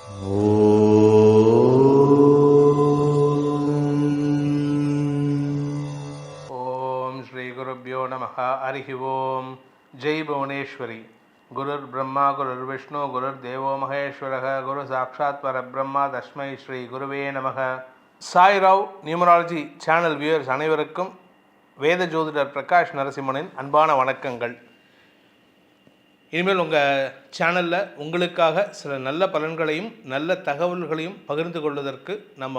ஓம் ஸ்ரீ குருப்பியோ நம ஹரிஹி ஓம். ஜெய் புவனேஸ்வரி. குருர் பிரம்மா குருர் விஷ்ணு குருர் தேவோ மகேஸ்வரக. குரு சாட்சாத் பரபிரம்மா தஸ்மை ஸ்ரீ குருவே நமக சாய்ராவ் நியூமராலஜி சேனல் வியூவர்ஸ் அனைவருக்கும் வேத ஜோதிடர் பிரகாஷ் நரசிம்மனின் அன்பான வணக்கங்கள். இனிமேல் உங்கள் சேனலில் உங்களுக்காக சில நல்ல பலன்களையும் நல்ல தகவல்களையும் பகிர்ந்து கொள்வதற்கு நம்ம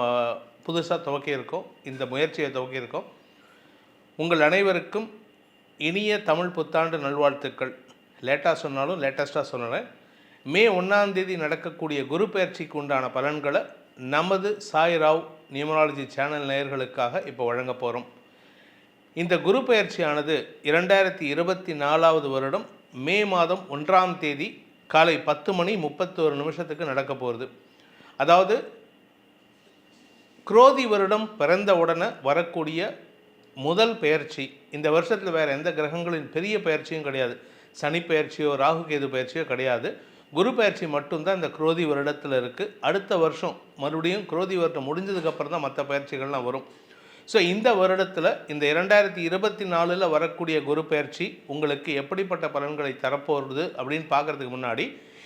புதுசாக துவக்கியிருக்கோம் இந்த முயற்சியை துவக்கியிருக்கோம் உங்கள் அனைவருக்கும் இனிய தமிழ் புத்தாண்டு நல்வாழ்த்துக்கள். லேட்டாக சொன்னாலும் லேட்டஸ்ட்டாக சொன்னேன் மே ஒன்றாந்தேதி நடக்கக்கூடிய குரு பயிற்சிக்கு உண்டான பலன்களை நமது சாய்ராவ் நியூமராலஜி சேனல் நேயர்களுக்காக இப்போ வழங்க போகிறோம் இந்த குரு பயிற்சியானது இரண்டாயிரத்தி இருபத்தி நாலாவது வருடம் மே மாதம் ஒன்றாம் தேதி காலை பத்து மணி முப்பத்தோரு நிமிஷத்துக்கு நடக்க போகிறது அதாவது குரோதி வருடம் பிறந்த உடனே வரக்கூடிய முதல் பெயர்ச்சி இந்த வருஷத்தில் வேறு எந்த கிரகங்களின் பெரிய பெயர்ச்சியும் கிடையாது. சனி பெயர்ச்சியோ ராகு கேது பயிற்சியோ கிடையாது. குரு பயிற்சி மட்டும்தான் இந்த குரோதி வருடத்தில் இருக்குது அடுத்த வருஷம் மறுபடியும் குரோதி வருடம் முடிஞ்சதுக்கப்புறம் தான் மற்ற பயிற்சிகள்லாம் வரும். ஸோ இந்த வருடத்தில் இந்த இரண்டாயிரத்தி இருபத்தி நாலில் வரக்கூடிய குரு பயிற்சி உங்களுக்கு எப்படிப்பட்ட பலன்களை தரப்போகிறது அப்படின்னு பார்க்குறதுக்கு முன்னாடி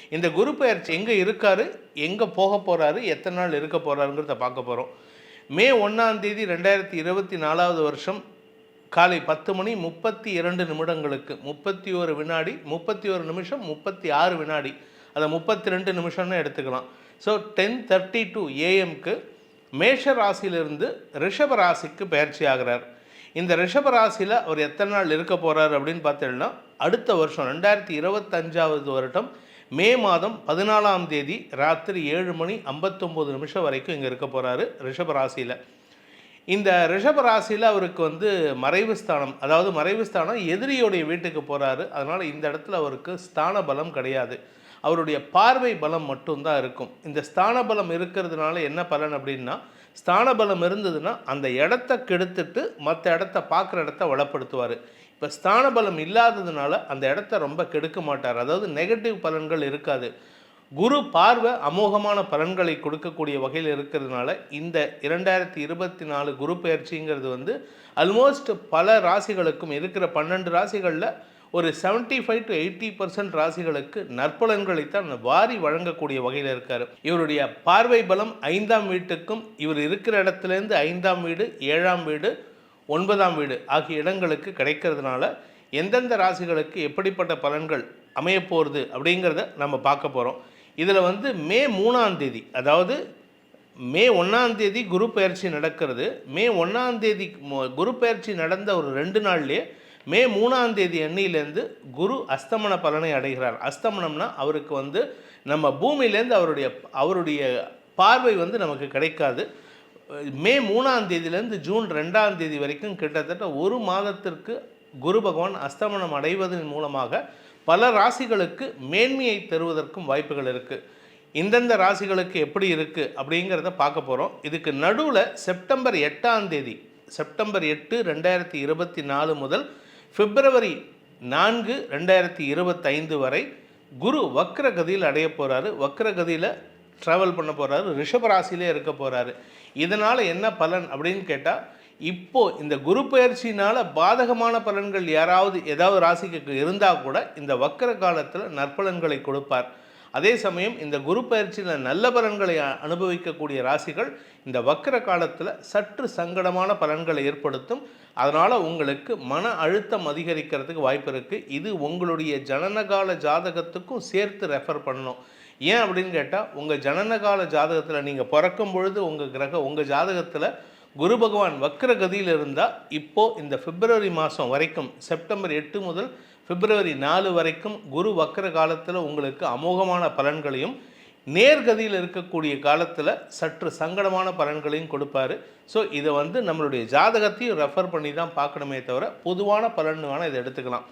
இந்த குரு பெயர்ச்சி எங்கே இருக்கார் எங்கே போக போகிறாரு எத்தனை நாள் இருக்க போகிறாருங்கிறத பார்க்க போகிறோம் மே ஒன்றாம் தேதி ரெண்டாயிரத்தி இருபத்தி நாலாவது வருஷம் காலை பத்து மணி முப்பத்தி இரண்டு நிமிடங்களுக்கு முப்பத்தி ஒரு வினாடி முப்பத்தி ஒரு நிமிஷம் முப்பத்தி ஆறு வினாடி அதை முப்பத்தி ரெண்டு நிமிஷம்னு எடுத்துக்கலாம். ஸோ டென் தேர்ட்டி டூ ஏஎம்க்கு மேஷ ராசியிலிருந்து ரிஷப ராசிக்கு பயிற்சி ஆகிறார் இந்த ரிஷப ராசியில் அவர் எத்தனை நாள் இருக்க போகிறார் அப்படின்னு பார்த்தீங்கன்னா அடுத்த வருஷம் ரெண்டாயிரத்தி இருபத்தஞ்சாவது வருடம் மே மாதம் பதினாலாம் தேதி ராத்திரி ஏழு மணி ஐம்பத்தொம்போது நிமிஷம் வரைக்கும் இங்கே இருக்க போகிறாரு ரிஷப ராசியில் இந்த ரிஷப ராசியில் அவருக்கு வந்து மறைவு ஸ்தானம் அதாவது மறைவு ஸ்தானம் எதிரியோடைய வீட்டுக்கு போகிறாரு அதனால் இந்த இடத்துல அவருக்கு ஸ்தான பலம் கிடையாது. அவருடைய பார்வை பலம் மட்டும்தான் இருக்கும். இந்த ஸ்தான பலம் இருக்கிறதுனால என்ன பலன் அப்படின்னா ஸ்தான பலம் இருந்ததுன்னா அந்த இடத்த கெடுத்துட்டு மற்ற இடத்த பார்க்குற இடத்த வளப்படுத்துவார். இப்போ ஸ்தான பலம் இல்லாததுனால அந்த இடத்த ரொம்ப கெடுக்க மாட்டார். அதாவது நெகட்டிவ் பலன்கள் இருக்காது. குரு பார்வை அமோகமான பலன்களை கொடுக்கக்கூடிய வகையில் இருக்கிறதுனால இந்த இரண்டாயிரத்தி இருபத்தி நாலு குரு பயிற்சிங்கிறது வந்து ஆல்மோஸ்ட் பல ராசிகளுக்கும் இருக்கிற பன்னெண்டு ராசிகளில் ஒரு seventy five to eighty percent ராசிகளுக்கு நற்பலன்களைத்தான் வாரி வழங்கக்கூடிய வகையில் இருக்கார். இவருடைய பார்வை பலம் ஐந்தாம் வீட்டுக்கும் இவர் இருக்கிற இடத்துலேருந்து ஐந்தாம் வீடு ஏழாம் வீடு ஒன்பதாம் வீடு ஆகிய இடங்களுக்கு கிடைக்கிறதுனால எந்தெந்த ராசிகளுக்கு எப்படிப்பட்ட பலன்கள் அமையப்போகிறது அப்படிங்கிறத நம்ம பார்க்க போகிறோம் இதில் வந்து மே மூணாம் தேதி அதாவது மே ஒன்றாம் தேதி குரு பயிற்சி நடக்கிறது. மே ஒன்றாம் தேதி குரு பயிற்சி நடந்த ஒரு ரெண்டு நாள்லேயே மே மூணாம் தேதி எண்ணிலேருந்து குரு அஸ்தமன பலனை அடைகிறார். அஸ்தமனம்னா அவருக்கு வந்து நம்ம பூமியிலேருந்து அவருடைய அவருடைய பார்வை வந்து நமக்கு கிடைக்காது. மே மூணாம் தேதியிலேருந்து ஜூன் ரெண்டாம் தேதி வரைக்கும் கிட்டத்தட்ட ஒரு மாதத்திற்கு குரு பகவான் அஸ்தமனம் அடைவதன் மூலமாக பல ராசிகளுக்கு மேன்மையை தருவதற்கும் வாய்ப்புகள் இருக்குது இந்தந்த ராசிகளுக்கு எப்படி இருக்குது அப்படிங்கிறத பார்க்க போகிறோம் இதுக்கு நடுவில் செப்டம்பர் எட்டாம் தேதி செப்டம்பர் எட்டு ரெண்டாயிரத்தி இருபத்தி நாலு முதல் பிப்ரவரி நான்கு ரெண்டாயிரத்தி இருபத்தைந்து வரை குரு வக்ரகதியில் அடைய போகிறாரு வக்ரகதியில் ட்ராவல் பண்ண போகிறாரு ரிஷபராசிலே இருக்க போகிறாரு இதனால் என்ன பலன் அப்படின்னு கேட்டால் இப்போ இந்த குரு பயிற்சியினால் பாதகமான பலன்கள் யாராவது ஏதாவது ராசிக்கு இருந்தால் கூட இந்த வக்கர காலத்தில் நற்பலன்களை கொடுப்பார். அதே சமயம் இந்த குரு பயிற்சியில் நல்ல பலன்களை அனுபவிக்கக்கூடிய ராசிகள் இந்த வக்கர காலத்தில் சற்று சங்கடமான பலன்களை ஏற்படுத்தும். அதனால் உங்களுக்கு மன அழுத்தம் அதிகரிக்கிறதுக்கு வாய்ப்பு இருக்குது இது உங்களுடைய ஜனனகால ஜாதகத்துக்கும் சேர்த்து ரெஃபர் பண்ணணும். ஏன் அப்படின்னு கேட்டால் உங்கள் ஜனனகால ஜாதகத்தில் நீங்கள் பிறக்கும் பொழுது உங்கள் கிரக உங்கள் ஜாதகத்தில் குரு பகவான் வக்ர கதியில் இருந்தால் இப்போது இந்த பிப்ரவரி மாதம் வரைக்கும் செப்டம்பர் எட்டு முதல் பிப்ரவரி நாலு வரைக்கும் குரு வக்ர காலத்தில் உங்களுக்கு அமோகமான பலன்களையும் நேர்கதியில் இருக்கக்கூடிய காலத்தில் சற்று சங்கடமான பலன்களையும் கொடுப்பாரு. ஸோ இதை வந்து நம்மளுடைய ஜாதகத்தையும் ரெஃபர் பண்ணி தான் பார்க்கணுமே தவிர பொதுவான பலன் வேணால் இதை எடுத்துக்கலாம்.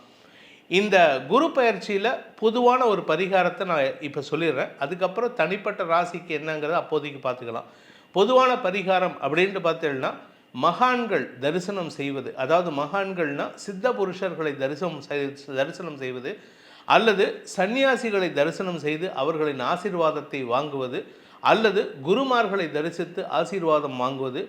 இந்த குரு பயிற்சியில் பொதுவான ஒரு பரிகாரத்தை நான் இப்போ சொல்லிடுறேன். அதுக்கப்புறம் தனிப்பட்ட ராசிக்கு என்னங்கிறத அப்போதைக்கு பார்த்துக்கலாம். பொதுவான பரிகாரம் அப்படின்ட்டு பார்த்தீங்கன்னா மகான்கள் தரிசனம் செய்வது. அதாவது மகான்கள்னால் சித்த புருஷர்களை தரிசனம் செய்- தரிசனம் செய்வது. அல்லது சன்னியாசிகளை தரிசனம் செய்து அவர்களின் ஆசீர்வாதத்தை வாங்குவது அல்லது குருமார்களை தரிசித்து ஆசீர்வாதம் வாங்குவது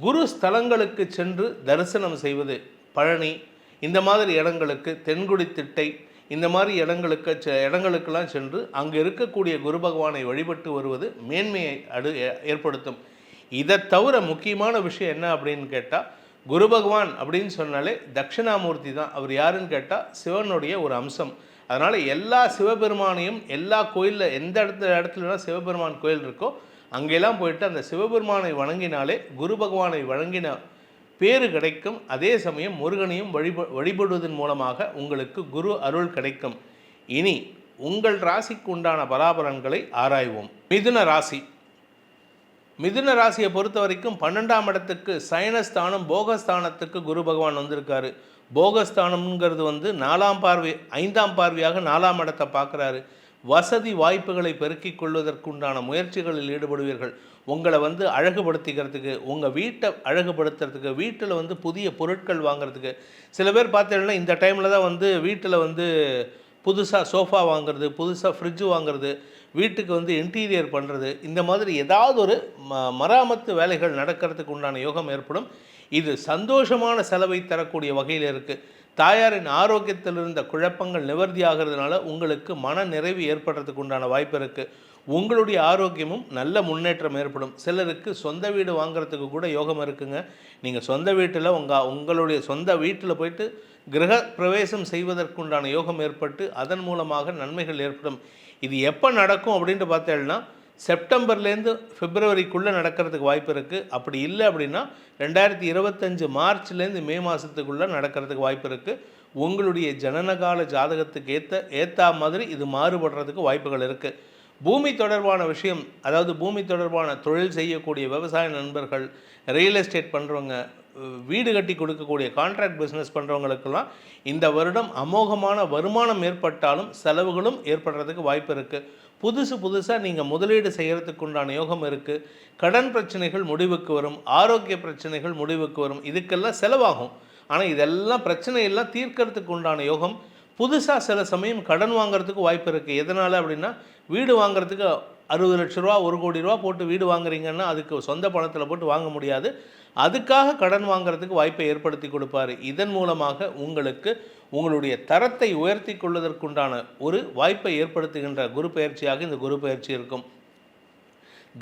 குரு ஸ்தலங்களுக்கு சென்று தரிசனம் செய்வது பழனி இந்த மாதிரி இடங்களுக்கு தென்குடி திட்டை இந்த மாதிரி இடங்களுக்கு செ- இடங்களுக்கெல்லாம் சென்று அங்கே இருக்கக்கூடிய குரு பகவானை வழிபட்டு வருவது மேன்மையை அடு ஏ- ஏற்படுத்தும். இதை தவிர முக்கியமான விஷயம் என்ன அப்படின்னு கேட்டால் குரு பகவான் அப்படின்னு சொன்னாலே தட்சிணாமூர்த்தி தான். அவர் யாருன்னு கேட்டால் சிவனுடைய ஒரு அம்சம். அதனால் எல்லா சிவபெருமானையும் எல்லா கோயிலில் எந்த இடத்துல இடத்துலலாம் சிவபெருமான் கோயில் இருக்கோ அங்கெல்லாம் போயிட்டு அந்த சிவபெருமானை வணங்கினாலே குரு பகவானை வணங்கின பேறு கிடைக்கும். அதே சமயம் முருகனையும் வழிப வழிபடுவதன் மூலமாக உங்களுக்கு குரு அருள் கிடைக்கும். இனி உங்கள் ராசிக்கு உண்டான பலாபலன்களை ஆராய்வோம். மிதுன ராசி. மிதுன ராசியை பொறுத்த வரைக்கும் பன்னெண்டாம் இடத்துக்கு சயனஸ்தானம் போகஸ்தானத்துக்கு குரு பகவான் வந்திருக்காரு. போகஸ்தானம்ங்கிறது வந்து நாலாம் பார்வை ஐந்தாம் பார்வையாக நாலாம் இடத்தை பார்க்குறாரு. வசதி வாய்ப்புகளை பெருக்கிக் கொள்வதற்குண்டான முயற்சிகளில் ஈடுபடுவீர்கள். உங்களை வந்து அழகுபடுத்திக்கிறதுக்கு உங்கள் வீட்டை அழகுபடுத்துறதுக்கு வீட்டில் வந்து புதிய பொருட்கள் வாங்குறதுக்கு. சில பேர் பார்த்தீங்கன்னா இந்த டைமில் தான் வந்து வீட்டில் வந்து புதுசாக சோஃபா வாங்குறது புதுசாக ஃப்ரிட்ஜ் வாங்குறது வீட்டுக்கு வந்து இன்டீரியர் பண்ணுறது இந்த மாதிரி ஏதாவது ஒரு ம மராமத்து வேலைகள் நடக்கிறதுக்கு உண்டான யோகம் ஏற்படும். இது சந்தோஷமான செலவை தரக்கூடிய வகையில் இருக்குது தாயாரின் ஆரோக்கியத்தில் இருந்த குழப்பங்கள் நிவர்த்தி ஆகிறதுனால உங்களுக்கு மன நிறைவு ஏற்படுறதுக்கு உண்டான வாய்ப்பு இருக்குது உங்களுடைய ஆரோக்கியமும் நல்ல முன்னேற்றம் ஏற்படும். சிலருக்கு சொந்த வீடு வாங்குறதுக்கு கூட யோகம் இருக்குங்க. நீங்கள் சொந்த வீட்டில் உங்கள் உங்களுடைய சொந்த வீட்டில் போயிட்டு கிரக பிரவேசம் செய்வதற்குண்டான யோகம் ஏற்பட்டு அதன் மூலமாக நன்மைகள் ஏற்படும். இது எப்போ நடக்கும் அப்படின்ட்டு பார்த்தேன்னா செப்டம்பர்லேருந்து பிப்ரவரிக்குள்ளே நடக்கிறதுக்கு வாய்ப்பு இருக்குது அப்படி இல்லை அப்படின்னா ரெண்டாயிரத்தி இருபத்தஞ்சு மார்ச்லேருந்து மே மாதத்துக்குள்ளே நடக்கிறதுக்கு வாய்ப்பு இருக்குது உங்களுடைய ஜனனகால ஜாதகத்துக்கு ஏற்ற ஏற்றா மாதிரி இது மாறுபடுறதுக்கு வாய்ப்புகள் இருக்குது பூமி தொடர்பான விஷயம் அதாவது பூமி தொடர்பான தொழில் செய்யக்கூடிய விவசாய நண்பர்கள் ரியல் எஸ்டேட் பண்ணுறவங்க வீடு கட்டி கொடுக்கக்கூடிய கான்ட்ராக்ட் பிஸ்னஸ் பண்ணுறவங்களுக்கெல்லாம் இந்த வருடம் அமோகமான வருமானம் ஏற்பட்டாலும் செலவுகளும் ஏற்படுறதுக்கு வாய்ப்பு இருக்குது புதுசு புதுசாக நீங்கள் முதலீடு செய்கிறதுக்கு உண்டான யோகம் இருக்குது கடன் பிரச்சனைகள் முடிவுக்கு வரும். ஆரோக்கிய பிரச்சனைகள் முடிவுக்கு வரும். இதுக்கெல்லாம் செலவாகும். ஆனால் இதெல்லாம் பிரச்சனையெல்லாம் தீர்க்கறதுக்கு உண்டான யோகம். புதுசாக சில சமயம் கடன் வாங்குறதுக்கு வாய்ப்பு இருக்குது எதனால் அப்படின்னா வீடு வாங்குறதுக்கு அறுபது லட்ச ரூபா ஒரு கோடி ரூபா போட்டு வீடு வாங்குறீங்கன்னா அதுக்கு சொந்த பணத்தில் போட்டு வாங்க முடியாது. அதுக்காக கடன் வாங்குறதுக்கு வாய்ப்பை ஏற்படுத்தி கொடுப்பாரு. இதன் மூலமாக உங்களுக்கு உங்களுடைய தரத்தை உயர்த்தி கொள்வதற்குண்டான ஒரு வாய்ப்பை ஏற்படுத்துகின்ற குரு பயிற்சியாக இந்த குரு பயிற்சி இருக்கும்.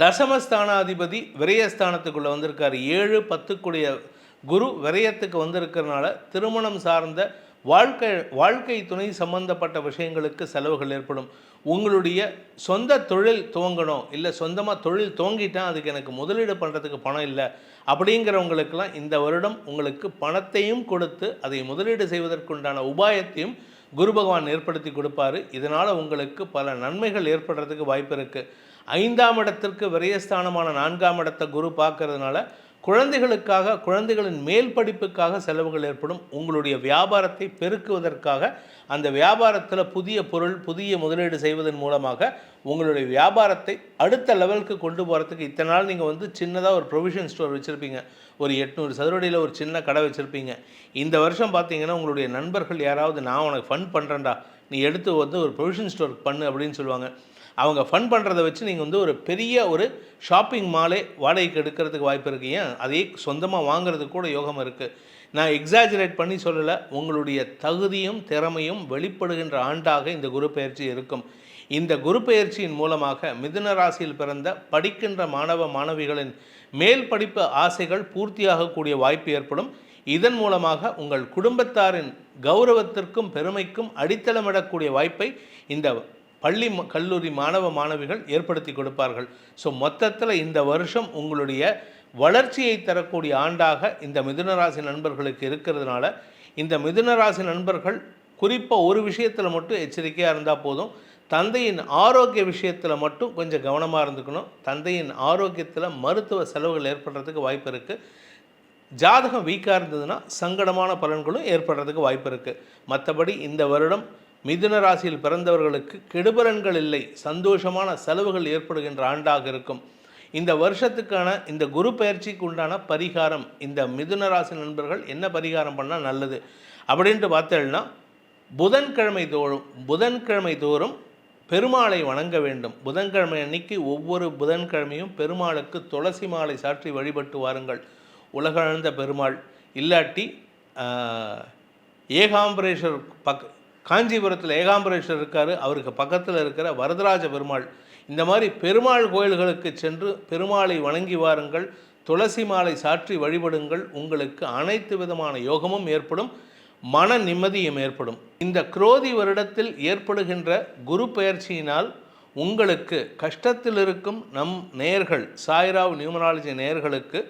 தசமஸ்தானாதிபதி விரயஸ்தானத்துக்குள்ளே வந்திருக்காரு. ஏழு பத்துக்குடைய குரு விரயத்துக்கு வந்திருக்கிறனால திருமணம் சார்ந்த வாழ்க்கை வாழ்க்கை துணை சம்பந்தப்பட்ட விஷயங்களுக்கு செலவுகள் ஏற்படும். உங்களுடைய சொந்த தொழில் துவங்கணும் இல்லை சொந்தமாக தொழில் துவங்கிட்டேன் அதுக்கு எனக்கு முதலீடு பண்ணுறதுக்கு பணம் இல்லை அப்படிங்கிறவங்களுக்கெல்லாம் இந்த வருடம் உங்களுக்கு பணத்தையும் கொடுத்து அதை முதலீடு செய்வதற்குண்டான உபாயத்தையும் குரு பகவான் ஏற்படுத்தி கொடுப்பாரு. இதனால் உங்களுக்கு பல நன்மைகள் ஏற்படுறதுக்கு வாய்ப்பு இருக்குது ஐந்தாம் இடத்திற்கு விரயஸ்தானமான நான்காம் இடத்தை குரு பார்க்கறதுனால குழந்தைகளுக்காக குழந்தைகளின் மேல் படிப்புக்காக செலவுகள் ஏற்படும். உங்களுடைய வியாபாரத்தை பெருக்குவதற்காக அந்த வியாபாரத்தில் புதிய பொருள் புதிய முதலீடு செய்வதன் மூலமாக உங்களுடைய வியாபாரத்தை அடுத்த லெவலுக்கு கொண்டு போகிறதுக்கு இத்தனை நாள் நீங்கள் வந்து சின்னதாக ஒரு ப்ரொவிஷன் ஸ்டோர் வச்சுருப்பீங்க. ஒரு எட்நூறு சதுரடியில் ஒரு சின்ன கடை வச்சுருப்பீங்க. இந்த வருஷம் பார்த்தீங்கன்னா உங்களுடைய நண்பர்கள் யாராவது நான் உனக்கு ஃபண்ட் பண்ணுறேன்டா நீ எடுத்து வந்து ஒரு ப்ரொவிஷன் ஸ்டோர் பண்ணு அப்படின்னு சொல்லுவாங்க. அவங்க ஃபன் பண்ணுறதை வச்சு நீங்கள் வந்து ஒரு பெரிய ஒரு ஷாப்பிங் மாலே வாடகைக்கு எடுக்கிறதுக்கு வாய்ப்பு இருக்கு. ஏன்? அதையே சொந்தமாக வாங்குறதுக்கு கூட யோகம் இருக்குது நான் எக்ஸாஜரேட் பண்ணி சொல்லலை. உங்களுடைய தகுதியும் திறமையும் வெளிப்படுகின்ற ஆண்டாக இந்த குரு பயிற்சி இருக்கும். இந்த குரு பயிற்சியின் மூலமாக மிதுன ராசியில் பிறந்த படிக்கின்ற மாணவ மாணவிகளின் மேல் படிப்பு ஆசைகள் பூர்த்தியாகக்கூடிய வாய்ப்பு ஏற்படும். இதன் மூலமாக உங்கள் குடும்பத்தாரின் கௌரவத்திற்கும் பெருமைக்கும் அடித்தளமிடக்கூடிய வாய்ப்பை இந்த பள்ளி கல்லூரி மாணவ மாணவிகள் ஏற்படுத்தி கொடுப்பார்கள். ஸோ மொத்தத்தில் இந்த வருஷம் உங்களுடைய வளர்ச்சியை தரக்கூடிய ஆண்டாக இந்த மிதுனராசி நண்பர்களுக்கு இருக்கிறதுனால இந்த மிதுனராசி நண்பர்கள் குறிப்பாக ஒரு விஷயத்தில் மட்டும் எச்சரிக்கையாக இருந்தால் போதும். தந்தையின் ஆரோக்கிய விஷயத்தில் மட்டும் கொஞ்சம் கவனமாக இருந்துக்கணும். தந்தையின் ஆரோக்கியத்தில் மருத்துவ செலவுகள் ஏற்படுறதுக்கு வாய்ப்பு இருக்குது ஜாதகம் வீக்காக இருந்ததுன்னா சங்கடமான பலன்களும் ஏற்படுறதுக்கு வாய்ப்பு இருக்குது மற்றபடி இந்த வருடம் மிதுன ராசியில் பிறந்தவர்களுக்கு கெடுபலன்கள் இல்லை. சந்தோஷமான செலவுகள் ஏற்படுகின்ற ஆண்டாக இருக்கும். இந்த வருஷத்துக்கான இந்த குரு பயிற்சிக்கு உண்டான பரிகாரம் இந்த மிதுன ராசி நண்பர்கள் என்ன பரிகாரம் பண்ணால் நல்லது? அப்படின்ட்டு பார்த்தேன்னா புதன்கிழமை தோறும் புதன்கிழமை தோறும் பெருமாளை வணங்க வேண்டும். புதன்கிழமை அன்னைக்கு ஒவ்வொரு புதன்கிழமையும் பெருமாளுக்கு துளசி மாலை சாற்றி வழிபட்டு வாருங்கள். உலகளந்த பெருமாள். இல்லாட்டி ஏகாம்பரேஸ்வர் பக் காஞ்சிபுரத்தில் ஏகாம்பரேஸ்வர் இருக்கார் அவருக்கு பக்கத்தில் இருக்கிற வரதராஜ பெருமாள். இந்த மாதிரி பெருமாள் கோயில்களுக்கு சென்று பெருமாளை வணங்கி வாருங்கள் துளசி மாலை சாற்றி வழிபடுங்கள் உங்களுக்கு அனைத்து விதமான யோகமும் ஏற்படும் மன நிம்மதியும் ஏற்படும். இந்த குரோதி வருடத்தில் ஏற்படுகின்ற குரு பெயர்ச்சியினால் உங்களுக்கு கஷ்டத்தில் இருக்கும் நம் நேயர்கள் சாய்ராவ் நியூமராலஜி நேயர்களுக்கு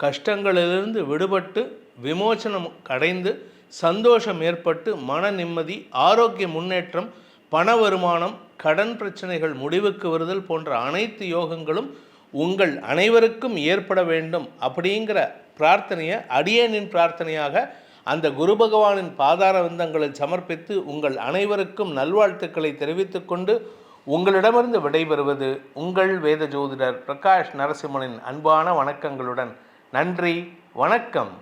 கஷ்டங்களிலிருந்து விடுபட்டு விமோசனம் அடைந்து சந்தோஷம் ஏற்பட்டு மன நிம்மதி ஆரோக்கிய முன்னேற்றம் பண வருமானம் கடன் பிரச்சனைகள் முடிவுக்கு வருதல் போன்ற அனைத்து யோகங்களும் உங்கள் அனைவருக்கும் ஏற்பட வேண்டும் அப்படிங்கிற பிரார்த்தனையை அடியேனின் பிரார்த்தனையாக அந்த குரு பகவானின் பாதார விந்தங்களில் சமர்ப்பித்து உங்கள் அனைவருக்கும் நல்வாழ்த்துக்களை தெரிவித்துக்கொண்டு உங்களிடமிருந்து விடைபெறுவது உங்கள் வேத ஜோதிடர் பிரகாஷ் நரசிம்மனின் அன்பான வணக்கங்களுடன். நன்றி வணக்கம்.